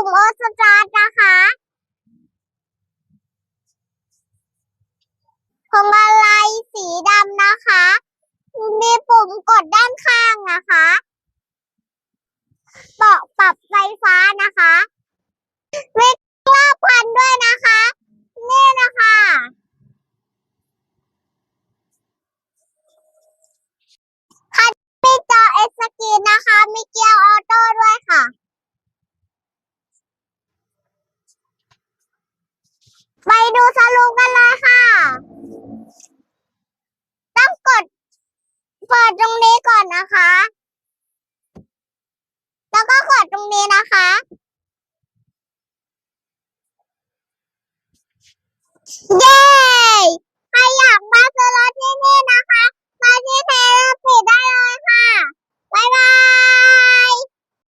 ่มโอสตาร์นะคะพวงมาลัยสีดำนะคะ มีปุ่มกดด้านข้างนะคะเบาะปรับไฟฟ้านะคะมีรอบคันด้วยนะคะ นี่นะคะคันมีจอเอสกีนนะคะ มีเกียร์ออโต้ด้วยค่ะ ไป ดูสรุปกันเลยค่ะ ต้องกด เปิดตรงนี้ก่อนนะคะ แล้วก็กดตรงนี้นะคะ เย้